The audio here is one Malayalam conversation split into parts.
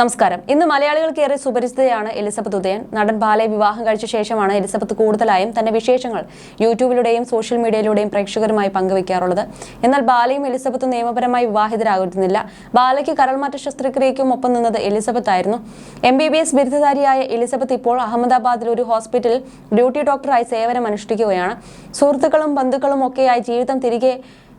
നമസ്കാരം. ഇന്ന് മലയാളികൾക്ക് ഏറെ സുപരിചിതയാണ് എലിസബത്ത് ഉദയൻ. നടൻ ബാലയെ വിവാഹം കഴിച്ച ശേഷമാണ് എലിസബത്ത് കൂടുതലായും തന്റെ വിശേഷങ്ങൾ യൂട്യൂബിലൂടെയും സോഷ്യൽ മീഡിയയിലൂടെയും പ്രേക്ഷകരുമായി പങ്കുവയ്ക്കാറുള്ളത്. എന്നാൽ ബാലയും എലിസബത്തും നിയമപരമായി വിവാഹിതരാകുന്നില്ല ബാലയ്ക്ക് കരൾമാറ്റ ശസ്ത്രക്രിയയ്ക്കും ഒപ്പം നിന്നത് എലിസബത്ത് ആയിരുന്നു എം ബി ബി എസ് ബിരുദധാരിയായ എലിസബത്ത് ഇപ്പോൾ അഹമ്മദാബാദിൽ ഒരു ഹോസ്പിറ്റലിൽ ഡ്യൂട്ടി ഡോക്ടറായി സേവനം അനുഷ്ഠിക്കുകയാണ് സുഹൃത്തുക്കളും ബന്ധുക്കളും ഒക്കെയായി ജീവിതം തിരികെ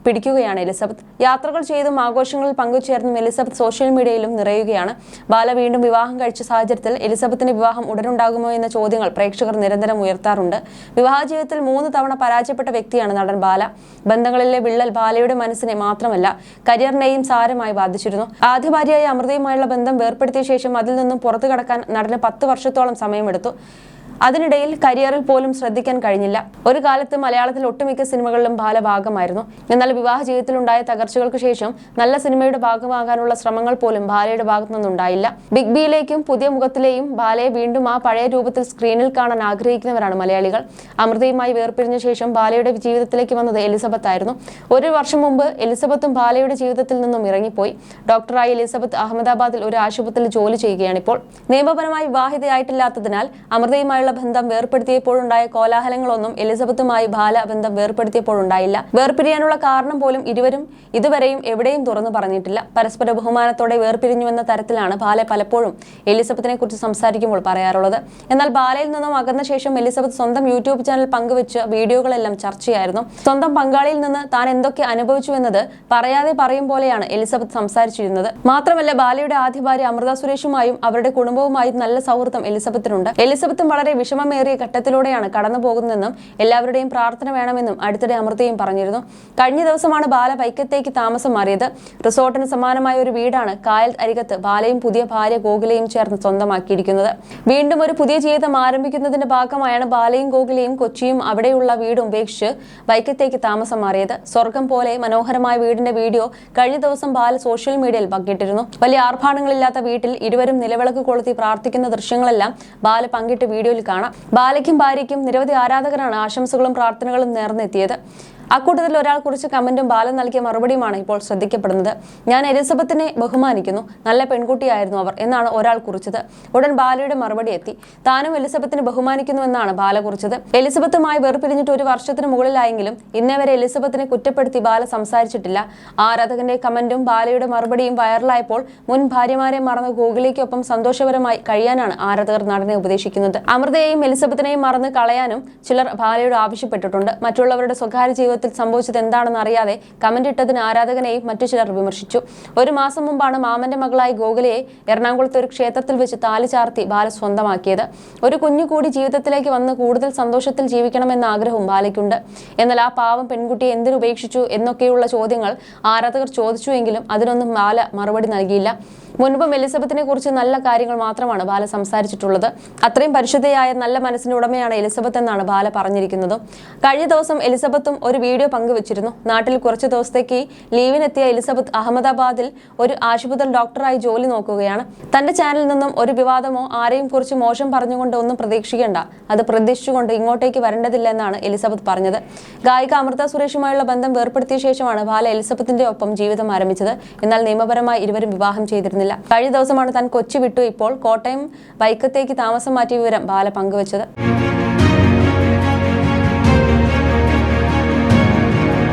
പിടിക്കുകയാണ് എലിസബത്ത്. യാത്രകൾ ചെയ്തും ആഘോഷങ്ങളിൽ പങ്കുചേർന്നും എലിസബത്ത് സോഷ്യൽ മീഡിയയിലും നിറയുകയാണ്. ബാല വീണ്ടും വിവാഹം കഴിച്ച സാഹചര്യത്തിൽ എലിസബത്തിന്റെ വിവാഹം ഉടനുണ്ടാകുമോ എന്ന ചോദ്യങ്ങൾ പ്രേക്ഷകർ നിരന്തരം ഉയർത്താറുണ്ട്. വിവാഹ ജീവിതത്തിൽ മൂന്ന് തവണ പരാജയപ്പെട്ട വ്യക്തിയാണ് നടൻ ബാല. ബന്ധങ്ങളിലെ വിള്ളൽ ബാലയുടെ മനസ്സിനെ മാത്രമല്ല കരിയറിനെയും സാരമായി ബാധിച്ചിരുന്നു. ആദ്യ ഭാര്യയായ അമൃതയുമായുള്ള ബന്ധം വേർപ്പെടുത്തിയ ശേഷം അതിൽ നിന്നും പുറത്തു കടക്കാൻ നടന് പത്ത് വർഷത്തോളം സമയമെടുത്തു. അതിനിടയിൽ കരിയറിൽ പോലും ശ്രദ്ധിക്കാൻ കഴിഞ്ഞില്ല. ഒരു കാലത്ത് മലയാളത്തിൽ ഒട്ടുമിക്ക സിനിമകളിലും ബാല ഭാഗമായിരുന്നു എന്നാൽ വിവാഹ ജീവിതത്തിലുണ്ടായ തകർച്ചകൾക്ക് ശേഷം നല്ല സിനിമയുടെ ഭാഗമാകാനുള്ള ശ്രമങ്ങൾ പോലും ബാലയുടെ ഭാഗത്തു നിന്നുണ്ടായില്ല. ബിഗ് ബിയിലേക്കും പുതിയ മുഖത്തിലെയും ബാലയെ വീണ്ടും ആ പഴയ രൂപത്തിൽ സ്ക്രീനിൽ കാണാൻ ആഗ്രഹിക്കുന്നവരാണ് മലയാളികൾ. അമൃതയുമായി വേർപിരിഞ്ഞ ശേഷം ബാലയുടെ ജീവിതത്തിലേക്ക് വന്നത് എലിസബത്ത് ആയിരുന്നു. ഒരു വർഷം മുമ്പ് എലിസബത്തും ബാലയുടെ ജീവിതത്തിൽ നിന്നും ഇറങ്ങിപ്പോയി. ഡോക്ടറായി എലിസബത്ത് അഹമ്മദാബാദിൽ ഒരു ആശുപത്രിയിൽ ജോലി ചെയ്യുകയാണ് ഇപ്പോൾ നിയമപരമായി വിവാഹിതയായിട്ടില്ലാത്തതിനാൽ അമൃതയുമായുള്ള ബന്ധം വേർപ്പെടുത്തിയപ്പോഴുണ്ടായ കോലാഹലങ്ങളൊന്നും എലിസബത്തുമായി ബാല ബന്ധം വേർപ്പെടുത്തിയപ്പോഴുണ്ടായില്ല. വേർപിരിയാനുള്ള കാരണം പോലും ഇരുവരും ഇതുവരെയും എവിടെയും തുറന്നു പറഞ്ഞിട്ടില്ല. പരസ്പര ബഹുമാനത്തോടെ വേർപിരിഞ്ഞുവെന്ന തരത്തിലാണ് ബാല പലപ്പോഴും എലിസബത്തിനെ കുറിച്ച് സംസാരിക്കുമ്പോൾ പറയാറുള്ളത്. എന്നാൽ ബാലയിൽ നിന്നും അകന്ന ശേഷം എലിസബത്ത് സ്വന്തം യൂട്യൂബ് ചാനൽ പങ്കുവെച്ച് വീഡിയോകളെല്ലാം ചർച്ചയായിരുന്നു. സ്വന്തം പങ്കാളിയിൽ നിന്ന് താൻ എന്തൊക്കെ അനുഭവിച്ചു എന്നത് പറയാതെ പറയും പോലെയാണ് എലിസബത്ത് സംസാരിച്ചിരുന്നത്. മാത്രമല്ല ബാലയുടെ ആദ്യ ഭാര്യ അമൃത സുരേഷുമായും അവരുടെ കുടുംബവുമായും നല്ല സൗഹൃദം എലിസബത്തിനുണ്ട്. എലിസബത്തും വളരെ വിഷമമേറിയ ഘട്ടത്തിലൂടെയാണ് കടന്നു പോകുന്നതെന്നും എല്ലാവരുടെയും പ്രാർത്ഥന വേണമെന്നും അടുത്തിടെ അമൃതയും പറഞ്ഞിരുന്നു. കഴിഞ്ഞ ദിവസമാണ് ബാല വൈക്കത്തേക്ക് താമസം മാറിയത്. റിസോർട്ടിന് സമാനമായ ഒരു വീടാണ് കായൽ അരികത്ത് ബാലയും പുതിയ ഭാര്യ ഗോകുലയും ചേർന്ന് സ്വന്തമാക്കിയിരിക്കുന്നത്. വീണ്ടും ഒരു പുതിയ ജീവിതം ആരംഭിക്കുന്നതിന്റെ ഭാഗമായാണ് ബാലയും ഗോകുലയും കൊച്ചിയും അവിടെയുള്ള വീടും ഉപേക്ഷിച്ച് വൈക്കത്തേക്ക് താമസം മാറിയത്. സ്വർഗം പോലെ മനോഹരമായ വീടിന്റെ വീഡിയോ കഴിഞ്ഞ ദിവസം ബാല സോഷ്യൽ മീഡിയയിൽ പങ്കിട്ടിരുന്നു. വലിയ ആർഭാടങ്ങളില്ലാത്ത വീട്ടിൽ ഇരുവരും നിലവിളക്ക് കൊളുത്തി പ്രാർത്ഥിക്കുന്ന ദൃശ്യങ്ങളെല്ലാം ബാല പങ്കിട്ട് വീഡിയോയിൽ കാണാം. ബാലയ്ക്കും ഭാര്യയ്ക്കും നിരവധി ആരാധകരാണ് ആശംസകളും പ്രാർത്ഥനകളും നേർന്നെത്തിയത്. അക്കൂട്ടത്തിൽ ഒരാൾ കുറിച്ച് കമന്റും ബാലൻ നൽകിയ മറുപടിയുമാണ് ഇപ്പോൾ ശ്രദ്ധിക്കപ്പെടുന്നത്. ഞാൻ എലിസബത്തിനെ ബഹുമാനിക്കുന്നു. നല്ല പെൺകുട്ടിയായിരുന്നു അവർ എന്നാണ് ഒരാൾ കുറിച്ചത്. ഉടൻ ബാലയുടെ മറുപടി എത്തി. താനും എലിസബത്തിനെ ബഹുമാനിക്കുന്നുവെന്നാണ് ബാല കുറിച്ചത്. എലിസബത്തുമായി വേർപിരിഞ്ഞിട്ട് ഒരു വർഷത്തിന് മുകളിലായെങ്കിലും ഇന്നേ വരെ എലിസബത്തിനെ കുറ്റപ്പെടുത്തി ബാല സംസാരിച്ചിട്ടില്ല. ആരാധകന്റെ കമന്റും ബാലയുടെ മറുപടിയും വൈറലായപ്പോൾ മുൻ ഭാര്യമാരെ മറന്ന് ഗൂഗിളിക്കൊപ്പം സന്തോഷപരമായി കഴിയാനാണ് ആരാധകർ നടനെ ഉപദേശിക്കുന്നത്. അമൃതയെയും എലിസബത്തിനെയും മറന്ന് കളയാനും ചിലർ ബാലയോട് ആവശ്യപ്പെട്ടിട്ടുണ്ട്. മറ്റുള്ളവരുടെ സ്വകാര്യ ജീവിതത്തിൽ സംഭവിച്ചത് എന്താണെന്ന് അറിയാതെ കമന്റ് ഇട്ടതിന് ആരാധകനെയും മറ്റു ചിലർ വിമർശിച്ചു. ഒരു മാസം മുമ്പാണ് മാമന്റെ മകളായി ഗോകുലയെ എറണാകുളത്തെ ഒരു ക്ഷേത്രത്തിൽ വെച്ച് താലി ചാർത്തി ബാല സ്വന്തമാക്കിയത്. ഒരു കുഞ്ഞു കൂടി ജീവിതത്തിലേക്ക് വന്ന് കൂടുതൽ സന്തോഷത്തിൽ ജീവിക്കണമെന്ന ആഗ്രഹവും ബാലയ്ക്കുണ്ട്. എന്നാൽ ആ പാവം പെൺകുട്ടിയെ എന്തിനുപേക്ഷിച്ചു എന്നൊക്കെയുള്ള ചോദ്യങ്ങൾ ആരാധകർ ചോദിച്ചുവെങ്കിലും അതിനൊന്നും ബാല മറുപടി നൽകിയില്ല. മുൻപും എലിസബത്തിനെ കുറിച്ച് നല്ല കാര്യങ്ങൾ മാത്രമാണ് ബാല സംസാരിച്ചിട്ടുള്ളത്. അത്രയും പരിശുദ്ധയായ നല്ല മനസ്സിന് ഉടമയാണ് എലിസബത്ത് എന്നാണ് ബാല പറഞ്ഞിരിക്കുന്നത്. കഴിഞ്ഞ ദിവസം എലിസബത്തും ഒരു വീഡിയോ പങ്കുവച്ചിരുന്നു. നാട്ടിൽ കുറച്ച് ദിവസത്തേക്ക് ലീവിനെത്തിയ എലിസബത്ത് അഹമ്മദാബാദിൽ ഒരു ആശുപത്രി ഡോക്ടറായി ജോലി നോക്കുകയാണ്. തന്റെ ചാനലിൽ നിന്നും ഒരു വിവാദമോ ആരെയും കുറിച്ച് മോശം പറഞ്ഞുകൊണ്ട് ഒന്നും പ്രതീക്ഷിക്കേണ്ട. അത് പ്രതീക്ഷിച്ചുകൊണ്ട് ഇങ്ങോട്ടേക്ക് വരേണ്ടതില്ല എന്നാണ് എലിസബത്ത് പറഞ്ഞത്. ഗായിക അമൃത സുരേഷുമായുള്ള ബന്ധം വേർപ്പെടുത്തിയ ശേഷമാണ് ബാല എലിസബത്തിന്റെ ഒപ്പം ജീവിതം ആരംഭിച്ചത്. എന്നാൽ നിയമപരമായി ഇരുവരും വിവാഹം ചെയ്തിരുന്നില്ല. കഴിഞ്ഞ ദിവസമാണ് താൻ കൊച്ചി വിട്ടു. ഇപ്പോൾ കോട്ടയം വൈക്കത്തേക്ക് താമസം മാറ്റിയ വിവരം ബാല പങ്കുവച്ചത്.